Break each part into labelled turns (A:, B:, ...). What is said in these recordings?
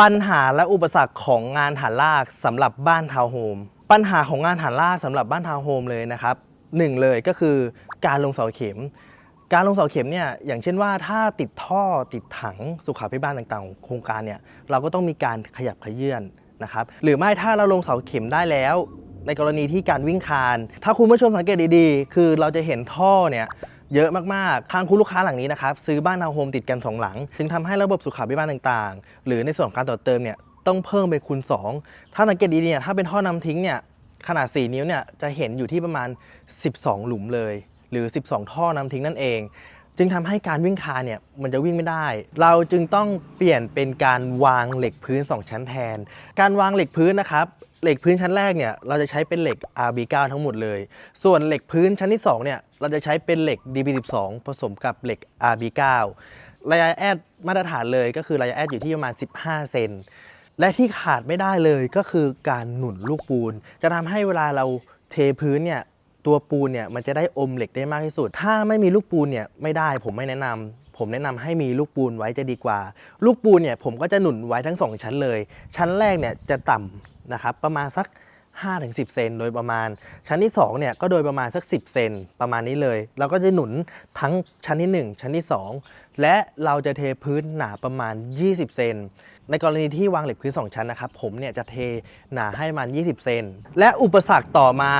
A: ปัญหาและอุปสรรคของงานฐานรากสำหรับบ้านทาวน์โฮมปัญหาของงานฐานรากสำหรับบ้านทาวน์โฮมเลยนะครับหนึ่งเลยก็คือการลงเสาเข็ม การลงเสาเข็มเนี่ยอย่างเช่นว่าถ้าติดท่อติดถังสุขาภิบาลต่างๆ โครงการเนี่ยเราก็ต้องมีการขยับขยื่นนะครับหรือไม่ถ้าเราลงเสาเข็มได้แล้ว ในกรณีที่การวิ่งคาน ถ้าคุณผู้ชมสังเกตดีๆ คือเราจะเห็นท่อเนี่ย เยอะมากๆ ทางคุณลูกค้าหลังนี้นะครับซื้อบ้านทาวน์โฮมติดกัน2หลังจึงทำให้ระบบสุขาภิบาลต่างๆ หรือในส่วนของการต่อเติมเนี่ยต้องเพิ่มเป็นคูณ 2 ถ้าสังเกตดีๆเนี่ยถ้าเป็นท่อนำทิ้งเนี่ยขนาด 4 นิ้วเนี่ยจะเห็นอยู่ที่ประมาณ 12 หลุมเลย หรือ 12 ท่อนำทิ้งนั่นเอง จึงทำให้การวิ่งคาเนี่ยมันจะวิ่งไม่ได้ เราจึงต้องเปลี่ยนเป็นการวางเหล็กพื้น 2 ชั้นแทน การวางเหล็กพื้นนะครับเหล็กพื้นชั้นแรกเนี่ยเราจะใช้เป็นเหล็ก RB9 ทั้งหมดเลย ส่วนเหล็กพื้นชั้นที่2เนี่ยเราจะใช้เป็นเหล็ก DB12 ผสมกับเหล็ก RB9 ระยะแอดมาตรฐานเลยก็คือระยะแอดอยู่ที่ประมาณ 15 เซนและที่ขาดไม่ได้เลยก็คือการหนุนลูกปูน จะทำให้เวลาเราเทพื้นเนี่ย ตัวปูนเนี่ยมันจะได้อมเหล็กได้มากที่สุด ถ้าไม่มีลูกปูนเนี่ยไม่ได้ผมไม่แนะนำผมแนะนำให้มีลูกปูนไว้จะดีกว่า ลูกปูนเนี่ยผมก็จะหนุนไว้ทั้งสองชั้นเลย ชั้นแรกเนี่ยจะต่ำนะครับประมาณสัก 5-10 เซนโดยประมาณ ชั้นที่2เนี่ยก็โดยประมาณสัก 10 เซนประมาณนี้เลย เราก็จะหนุนทั้งชั้นที่ 1 ชั้นที่ 2 และเราจะเทพื้นหนาประมาณ 20 เซนในกรณีที่วางเหล็กพื้น 2 ชั้นนะครับ ผมเนี่ยจะเทหนาให้มัน 20 เซนและอุปสรรคต่อมา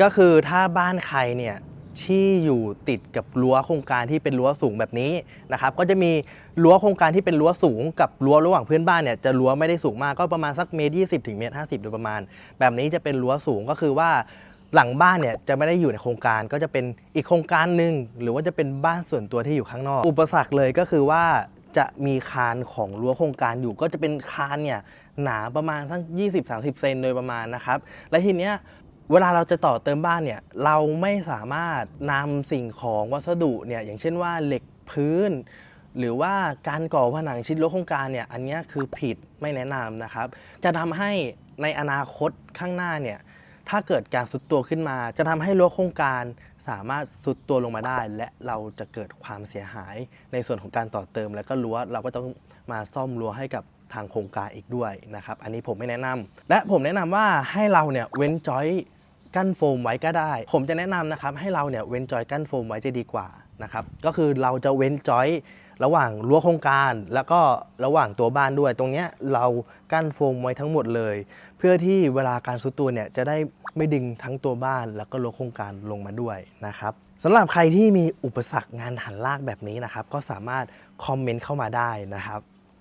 A: ก็คือถ้าบ้านใครเนี่ย ที่อยู่ติดกับรั้วโครงการที่เป็นรั้วสูงแบบนี้นะครับก็จะมีรั้วโครงการที่เป็นรั้วสูงกับรั้วระหว่างเพื่อนบ้านเนี่ยจะรั้วไม่ได้สูงมากก็ประมาณสักเมตรยี่สิบถึงเมตรห้าสิบโดยประมาณ แบบนี้จะเป็นรั้วสูงก็คือว่าหลังบ้านเนี่ยจะไม่ได้อยู่ในโครงการก็จะเป็นอีกโครงการหนึ่งหรือว่าจะเป็นบ้านส่วนตัวที่อยู่ข้างนอก อุปสรรคเลยก็คือว่าจะมีคานของรั้วโครงการอยู่ ก็จะเป็นคานเนี่ยหนาประมาณสัก20-30 เซนโดยประมาณนะครับ และทีเนี้ย เวลาเราจะต่อเติมบ้านเนี่ยเราไม่สามารถนำสิ่งของวัสดุเนี่ยอย่างเช่นว่าเหล็กพื้น หรือว่าการก่อผนังชิดรั้วโครงการเนี่ยอันนี้คือผิดไม่แนะนำนะครับ จะทำให้ในอนาคตข้างหน้าเนี่ยถ้าเกิดการสุดตัวขึ้นมา จะทำให้รั้วโครงการสามารถสุดตัวลงมาได้ และเราจะเกิดความเสียหายในส่วนของการต่อเติม แล้วก็รั้วเราก็ต้องมาซ่อมรั้วให้กับทางโครงการอีกด้วยนะครับ อันนี้ผมไม่แนะนำและผมแนะนำว่าให้เราเนี่ยเว้นจอย กั้นโฟมไว้ก็ได้ ผมจะแนะนำนะครับให้เราเนี่ยเว้นจอยกั้นโฟมไว้จะดีกว่านะครับก็คือเราจะเว้นจอยระหว่างรั้วโครงการ แล้วก็ระหว่างตัวบ้านด้วย ตรงเนี้ยเรากั้นโฟมไว้ทั้งหมดเลย เพื่อที่เวลาการซุดตัวเนี่ยจะได้ไม่ดึงทั้งตัวบ้าน แล้วก็รั้วโครงการลงมาด้วยนะครับสำหรับใครที่มีอุปสรรคงานหันลากแบบนี้นะครับ ก็สามารถคอมเมนต์เข้ามาได้นะครับ